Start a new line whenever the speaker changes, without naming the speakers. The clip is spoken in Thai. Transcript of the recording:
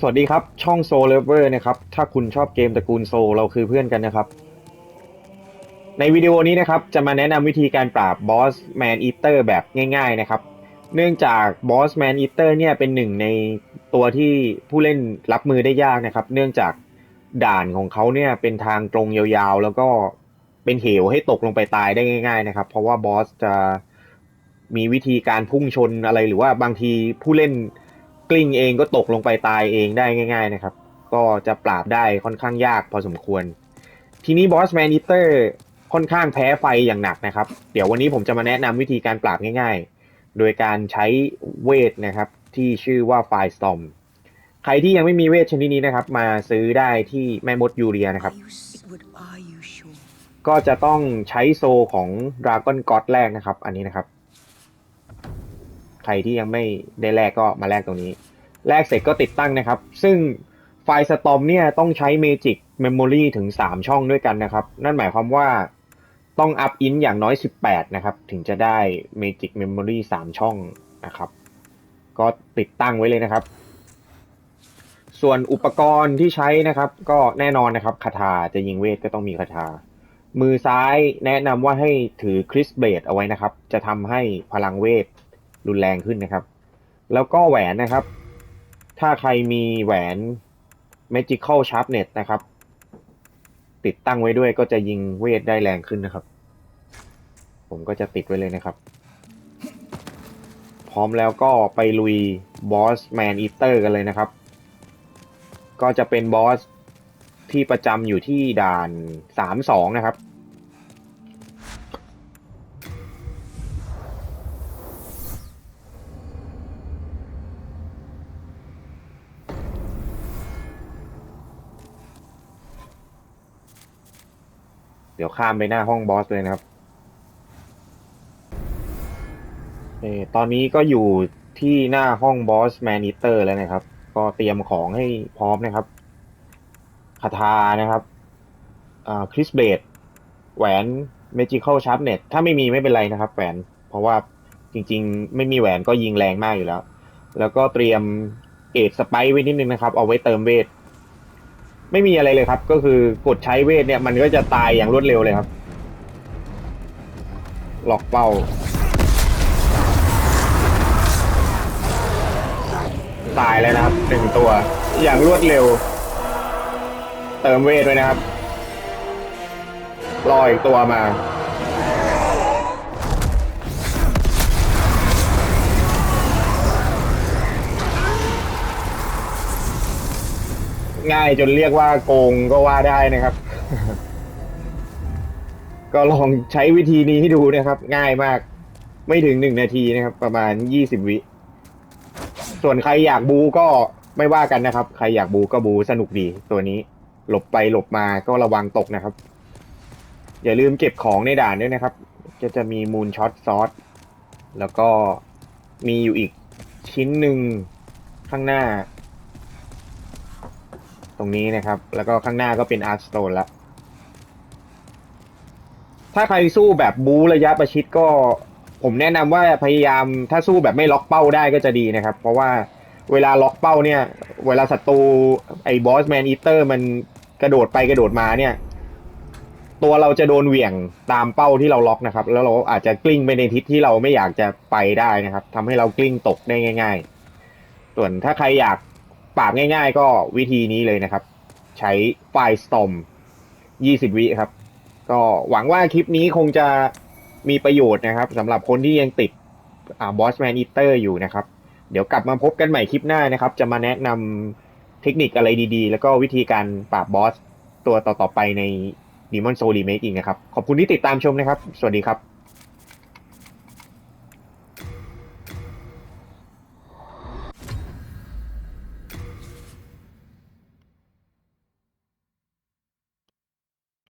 สวัสดีครับ ช่องโซเลเวอร์นะครับ ถ้าคุณชอบเกมตระกูลโซเราคือเพื่อนกันนะครับ ในวิดีโอนี้นะครับ จะมาแนะนำวิธีการปราบบอสแมนอีเตอร์แบบง่ายๆนะครับ เนื่องจากบอสแมนอีเตอร์เนี่ยเป็นหนึ่งในตัวที่ผู้เล่นรับมือได้ยากนะครับ เนื่องจากด่านของเขาเนี่ยเป็นทางตรงยาวๆ แล้วก็เป็นเหวให้ตกลงไปตายได้ง่าย ๆ นะครับ เพราะว่าบอสจะมีวิธีการพุ่งชนอะไรหรือว่าบางทีผู้เล่น กลิ้งเองก็ตกลงไปตายเองได้ง่าย ๆนะครับ ก็จะปราบได้ค่อนข้างยากพอสมควร ทีนี้บอสแมนอีเตอร์ค่อนข้างแพ้ไฟอย่างหนักนะครับ เดี๋ยววันนี้ผมจะมาแนะนำวิธีการปราบง่าย ๆ โดยการใช้เวทนะครับที่ชื่อว่าไฟสตอมใครที่ยังไม่มีเวทชนิดนี้นะครับ มาซื้อได้ที่แม่มดยูเรียนะครับ
sure?
ก็จะต้องใช้โซของดราก้อนก็ d แรกนะครับ อันนี้นะครับ รที่ยังไม่ได้แลกก็มาแลกตรงนี้ แลกเสร็จก็ติดตั้งนะครับ ซึ่งไฟสตอมเนี่ยต้องใช้ Magic Memory ถึง 3 ช่องด้วยกันนะครับ นั่นหมายความว่าต้องอัพอินอย่างน้อย 18 นะครับ ถึงจะได้ Magic Memory 3 ช่องนะครับ ก็ติดตั้งไว้เลยนะครับ ส่วนอุปกรณ์ที่ใช้นะครับ ก็แน่นอนนะครับคาถาจะยิงเวทก็ต้องมีคาถามือซ้ายแนะนำว่าให้ถือคริสเบดเอาไว้นะครับ จะทำให้พลังเวท รุนแรงขึ้นนะครับ แล้วก็แหวนนะครับ ถ้าใครมีแหวน Magical Sharpness นะครับ ติดตั้งไว้ด้วยก็จะยิงเวทได้แรงขึ้นนะครับ ผมก็จะติดไว้เลยนะครับ พร้อมแล้วก็ไปลุยบอสแมนอีเตอร์กันเลยนะครับ ก็จะเป็นบอสที่ประจำอยู่ที่ด่านสามสองนะครับ เดี๋ยวข้ามไปหน้าห้องบอสเลยนะครับเออตอนนี้ก็อยู่ที่หน้าห้องบอสแมน e เตอร์แล้วนะครับ ก็เตรียมของให้พร้อมนะครับคาถานะครับอ่าคริสเบดแหวน Magical Sharpness ถ้าไม่มีไม่เป็นไรนะครับ แหวน เพราะว่าจริง ๆ ไม่มีแหวนก็ยิงแรงมากอยู่แล้ว แล้วก็เตรียมเอทสไปไว้นิดนึงนะครับ เอาไว้เติมเวท ไม่มีอะไรเลยครับ ก็คือกดใช้เวทเนี่ยมันก็จะตายอย่างรวดเร็วเลยครับ หลอกเป้า ตายเลยนะครับหนึ่งตัว อย่างรวดเร็ว เติมเวทด้วยนะครับ รออีกตัวมา ง่ายจนเรียกว่าโกงก็ว่าได้นะครับ ก็ลองใช้วิธีนี้ให้ดูนะครับ ง่ายมาก ไม่ถึงหนึ่งนาทีนะครับ ประมาณยี่สิบวิ ส่วนใครอยากบูก็ไม่ว่ากันนะครับ ใครอยากบูก็บูสนุกดีตัวนี้ หลบไปหลบมาก็ระวังตกนะครับ อย่าลืมเก็บของในด่านด้วยนะครับ จะจะมีมูลช็อตซอสแล้วก็มีอยู่อีกชิ้นหนึ่งข้างหน้า ตรงนี้นะครับ แล้วก็ข้างหน้าก็เป็นอาร์ตสโตนละถ้าใครสู้แบบบูระยะประชิดก็ ผมแนะนำว่าพยายามถ้าสู้แบบไม่ล็อกเป้าได้ก็จะดีนะครับ เพราะว่าเวลาล็อกเป้าเนี่ย เวลาศัตรูไอ้บอสแมนอีเตอร์มันกระโดดไปกระโดดมาเนี่ย ตัวเราจะโดนเหวี่ยงตามเป้าที่เราล็อกนะครับ แล้วเราอาจจะกลิ้งไปในทิศที่เราไม่อยากจะไปได้นะครับทำให้เรากลิ้งตกได้ง่าย ๆ ส่วนถ้าใครอยาก ปราบง่ายๆ ก็วิธีนี้เลยนะครับ ใช้ไฟสตอม20 วิครับ ก็หวังว่าคลิปนี้คงจะมีประโยชน์นะครับสำหรับคนที่ยังติดอ่าบอสแมนอีเตอร์อยู่นะครับ เดี๋ยวกลับมาพบกันใหม่คลิปหน้านะครับ จะมาแนะนำเทคนิคอะไรดีๆ แล้วก็วิธีการปราบบอสตัวต่อๆไปใน Demon Soul Remake อีกนะครับ ขอบคุณที่ติดตามชมนะครับ สวัสดีครับ